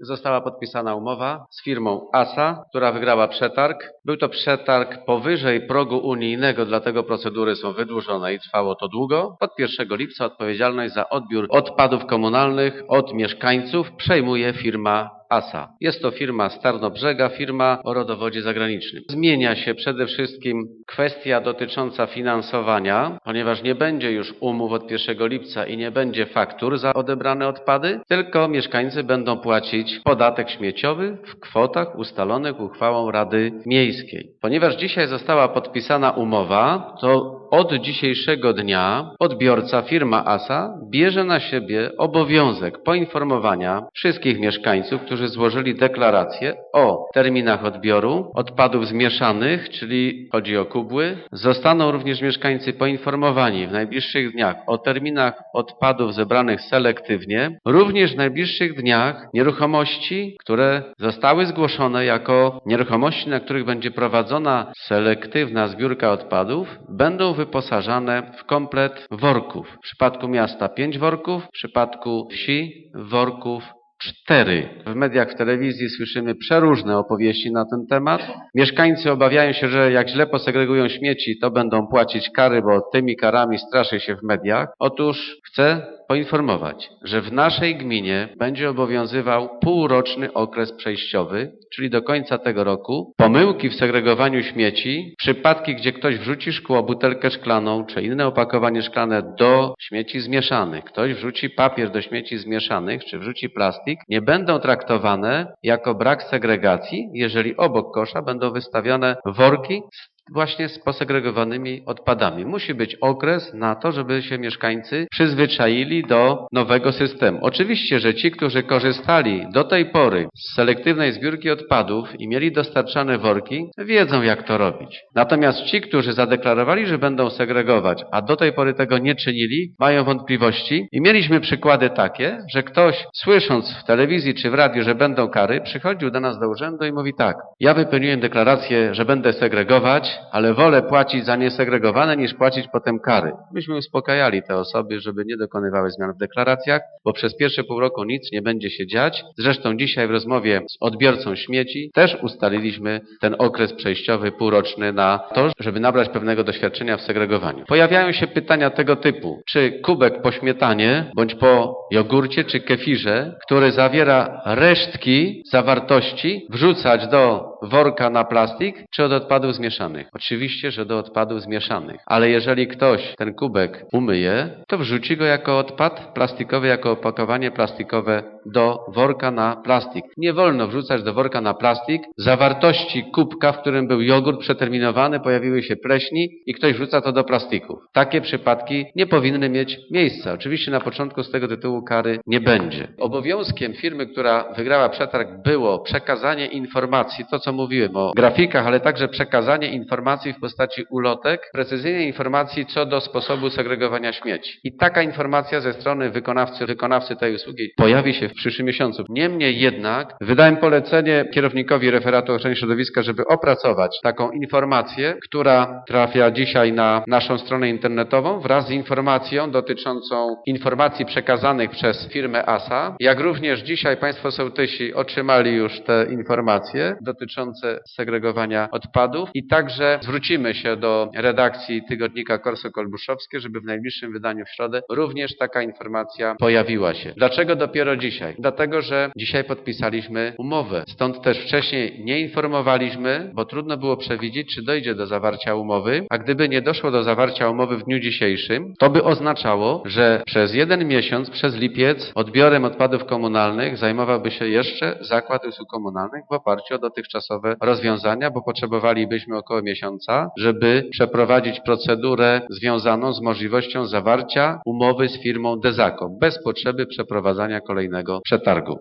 została podpisana umowa z firmą ASA, która wygrała przetarg. Był to przetarg powyżej progu unijnego, dlatego procedury są wydłużone i trwało to długo. Od 1 lipca odpowiedzialność za odbiór odpadów komunalnych od mieszkańców przejmuje firma ASA. Jest to firma z Tarnobrzega, firma o rodowodzie zagranicznym. Zmienia się przede wszystkim kwestia dotycząca finansowania, ponieważ nie będzie już umów od 1 lipca i nie będzie faktur za odebrane odpady, tylko mieszkańcy będą płacić podatek śmieciowy w kwotach ustalonych uchwałą Rady Miejskiej. Ponieważ dzisiaj została podpisana umowa, to od dzisiejszego dnia odbiorca, firma ASA, bierze na siebie obowiązek poinformowania wszystkich mieszkańców, którzy złożyli deklarację o terminach odbioru odpadów zmieszanych, czyli chodzi o kubły. Zostaną również mieszkańcy poinformowani w najbliższych dniach o terminach odpadów zebranych selektywnie, również w najbliższych dniach nieruchomości, które zostały zgłoszone jako nieruchomości, na których będzie prowadzona selektywna zbiórka odpadów, będą wyposażane w komplet worków. W przypadku miasta 5 worków, w przypadku wsi worków 4. W mediach, w telewizji słyszymy przeróżne opowieści na ten temat. Mieszkańcy obawiają się, że jak źle posegregują śmieci, to będą płacić kary, bo tymi karami straszy się w mediach. Otóż chcę poinformować, że w naszej gminie będzie obowiązywał półroczny okres przejściowy, czyli do końca tego roku. Pomyłki w segregowaniu śmieci, przypadki, gdzie ktoś wrzuci szkło, butelkę szklaną czy inne opakowanie szklane do śmieci zmieszanych, ktoś wrzuci papier do śmieci zmieszanych czy wrzuci plastik, nie będą traktowane jako brak segregacji, jeżeli obok kosza będą wystawione worki właśnie z posegregowanymi odpadami. Musi być okres na to, żeby się mieszkańcy przyzwyczaili do nowego systemu. Oczywiście, że ci, którzy korzystali do tej pory z selektywnej zbiórki odpadów i mieli dostarczane worki, wiedzą jak to robić. Natomiast ci, którzy zadeklarowali, że będą segregować, a do tej pory tego nie czynili, mają wątpliwości i mieliśmy przykłady takie, że ktoś słysząc w telewizji czy w radiu, że będą kary, przychodził do nas do urzędu i mówi tak, ja wypełniłem deklarację, że będę segregować, ale wolę płacić za niesegregowane niż płacić potem kary. Myśmy uspokajali te osoby, żeby nie dokonywały zmian w deklaracjach, bo przez pierwsze pół roku nic nie będzie się dziać. Zresztą dzisiaj w rozmowie z odbiorcą śmieci też ustaliliśmy ten okres przejściowy półroczny na to, żeby nabrać pewnego doświadczenia w segregowaniu. Pojawiają się pytania tego typu, czy kubek po śmietanie, bądź po jogurcie czy kefirze, który zawiera resztki zawartości, wrzucać do worka na plastik, czy od odpadów zmieszanych? Oczywiście, że do odpadów zmieszanych. Ale jeżeli ktoś ten kubek umyje, to wrzuci go jako odpad plastikowy, jako opakowanie plastikowe do worka na plastik. Nie wolno wrzucać do worka na plastik zawartości kubka, w którym był jogurt przeterminowany, pojawiły się pleśni i ktoś wrzuca to do plastików. Takie przypadki nie powinny mieć miejsca. Oczywiście na początku z tego tytułu kary nie będzie. Obowiązkiem firmy, która wygrała przetarg było przekazanie informacji, to co mówiłem o grafikach, ale także przekazanie informacji w postaci ulotek, precyzyjnej informacji co do sposobu segregowania śmieci. I taka informacja ze strony wykonawcy, wykonawcy tej usługi pojawi się w przyszłym miesiącu. Niemniej jednak wydałem polecenie kierownikowi referatu ochrony środowiska, żeby opracować taką informację, która trafia dzisiaj na naszą stronę internetową wraz z informacją dotyczącą informacji przekazanych przez firmę ASA, jak również dzisiaj Państwo sołtysi otrzymali już te informacje dotyczące segregowania odpadów i także zwrócimy się do redakcji tygodnika Korso Kolbuszowskie, żeby w najbliższym wydaniu w środę również taka informacja pojawiła się. Dlaczego dopiero dzisiaj? Dlatego, że dzisiaj podpisaliśmy umowę. Stąd też wcześniej nie informowaliśmy, bo trudno było przewidzieć, czy dojdzie do zawarcia umowy, a gdyby nie doszło do zawarcia umowy w dniu dzisiejszym, to by oznaczało, że przez jeden miesiąc, przez lipiec, odbiorem odpadów komunalnych zajmowałby się jeszcze Zakład Usług Komunalnych w oparciu o dotychczasowe rozwiązania, bo potrzebowalibyśmy około miesiąca, żeby przeprowadzić procedurę związaną z możliwością zawarcia umowy z firmą Dezaco bez potrzeby przeprowadzania kolejnego przetargu.